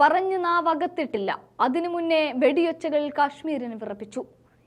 പറഞ്ഞു നാവകത്തിട്ടില്ല അതിനു മുന്നേ വെടിയൊച്ചകൾ കാശ്മീരിന് വിറപ്പിച്ചു.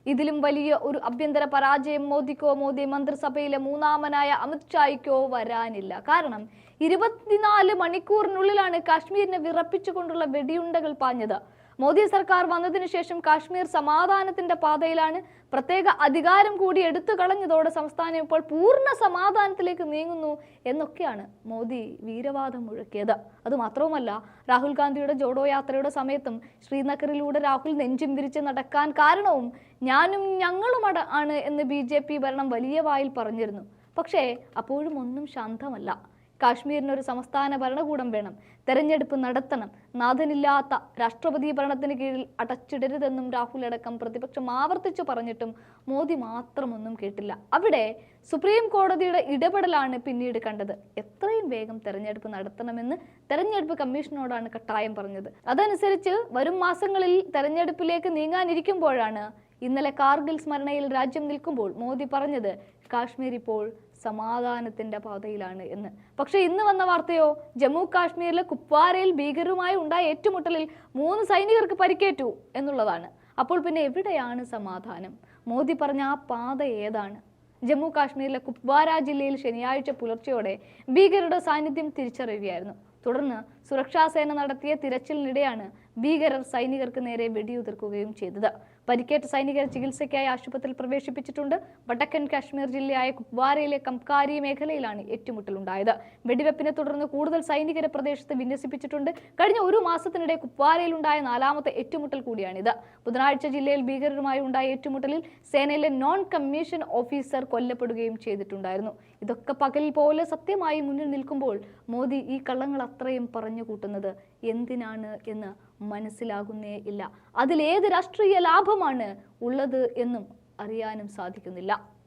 ഇതിലും വലിയ ഒരു ആഭ്യന്തര പരാജയം മോദിക്കോ മോദി മന്ത്രിസഭയിലെ മൂന്നാമനായ അമിത്ഷായ്ക്കോ വരാനില്ല. കാരണം ഇരുപത്തിനാല് മണിക്കൂറിനുള്ളിലാണ് കാശ്മീരിനെ വിറപ്പിച്ചുകൊണ്ടുള്ള വെടിയുണ്ടകൾ പാഞ്ഞത്. മോദി സർക്കാർ വന്നതിനു ശേഷം കാശ്മീർ സമാധാനത്തിന്റെ പാതയിലാണ് പ്രത്യേക അധികാരം കൂടി എടുത്തു കളഞ്ഞതോടെ സംസ്ഥാനം ഇപ്പോൾ പൂർണ സമാധാനത്തിലേക്ക് നീങ്ങുന്നു എന്നൊക്കെയാണ് മോദി വീരവാദം മുഴക്കിയത്. അത് മാത്രവുമല്ല രാഹുൽ ഗാന്ധിയുടെ ജോഡോ യാത്രയുടെ സമയത്തും ശ്രീനഗറിലൂടെ രാഹുൽ നെഞ്ചും വിരിച്ച് നടക്കാൻ കാരണവും ഞാനും ഞങ്ങളും ആണ് എന്ന് ബി ഭരണം വലിയ വായിൽ പറഞ്ഞിരുന്നു. പക്ഷേ അപ്പോഴും ഒന്നും ശാന്തമല്ല. കാശ്മീരിന് ഒരു സംസ്ഥാന ഭരണകൂടം വേണം. തെരഞ്ഞെടുപ്പ് നടത്തണം. നാഥനില്ലാത്ത രാഷ്ട്രപതി ഭരണത്തിന് കീഴിൽ അടച്ചിടരുതെന്നും രാഹുൽ അടക്കം പ്രതിപക്ഷം ആവർത്തിച്ചു പറഞ്ഞിട്ടും മോദി മാത്രമൊന്നും കേട്ടില്ല. അവിടെ സുപ്രീം കോടതിയുടെ ഇടപെടലാണ് പിന്നീട് കണ്ടത്. എത്രയും വേഗം തെരഞ്ഞെടുപ്പ് നടത്തണമെന്ന് തെരഞ്ഞെടുപ്പ് കമ്മീഷനോടാണ് കട്ടായം പറഞ്ഞത്. അതനുസരിച്ച് വരും മാസങ്ങളിൽ തെരഞ്ഞെടുപ്പിലേക്ക് നീങ്ങാനിരിക്കുമ്പോഴാണ് ഇന്നലെ കാർഗിൽ സ്മരണയിൽ രാജ്യം നിൽക്കുമ്പോൾ മോദി പറഞ്ഞത് കാശ്മീർ ഇപ്പോൾ സമാധാനത്തിന്റെ പാതയിലാണ് എന്ന്. പക്ഷേ ഇന്ന് വന്ന വാർത്തയോ ജമ്മു കാശ്മീരിലെ കുപ്വാരയിൽ ഭീകരരുമായി ഉണ്ടായ ഏറ്റുമുട്ടലിൽ മൂന്ന് സൈനികർക്ക് പരിക്കേറ്റു എന്നുള്ളതാണ്. അപ്പോൾ പിന്നെ എവിടെയാണ് സമാധാനം? മോദി പറഞ്ഞ ആ പാത ഏതാണ്? ജമ്മു കാശ്മീരിലെ കുപ്വാര ജില്ലയിൽ ശനിയാഴ്ച പുലർച്ചെയോടെ ഭീകരരുടെ സാന്നിധ്യം തിരിച്ചറിയുകയായിരുന്നു. തുടർന്ന് സുരക്ഷാസേന നടത്തിയ തിരച്ചിലിനിടെയാണ് ഭീകരർ സൈനികർക്ക് നേരെ വെടിയുതിർക്കുകയും ചെയ്തത്. പരിക്കേറ്റ സൈനികരെ ചികിത്സയ്ക്കായി ആശുപത്രിയിൽ പ്രവേശിപ്പിച്ചിട്ടുണ്ട്. വടക്കൻ കാശ്മീർ ജില്ലയായ കുപ്വാരയിലെ കംകാരി മേഖലയിലാണ് ഏറ്റുമുട്ടലുണ്ടായത്. വെടിവെപ്പിനെ തുടർന്ന് കൂടുതൽ സൈനികരെ പ്രദേശത്ത് വിന്യസിപ്പിച്ചിട്ടുണ്ട്. കഴിഞ്ഞ ഒരു മാസത്തിനിടെ കുപ്വാരയിലുണ്ടായ നാലാമത്തെ ഏറ്റുമുട്ടൽ കൂടിയാണിത്. ബുധനാഴ്ച ജില്ലയിൽ ഭീകരരുമായി ഉണ്ടായ ഏറ്റുമുട്ടലിൽ സേനയിലെ നോൺ കമ്മീഷൻ ഓഫീസർ കൊല്ലപ്പെടുകയും ചെയ്തിട്ടുണ്ടായിരുന്നു. ഇതൊക്കെ പകൽ പോലെ സത്യമായി മുന്നിൽ നിൽക്കുമ്പോൾ മോദി ഈ കള്ളങ്ങൾ അത്രയും പറഞ്ഞു കൂട്ടുന്നത് എന്തിനാണ് എന്ന് മനസ്സിലാകുന്നേ ഇല്ല. അതിലേത് രാഷ്ട്രീയ ലാഭമാണ് ഉള്ളത് എന്നും അറിയാനും സാധിക്കുന്നില്ല.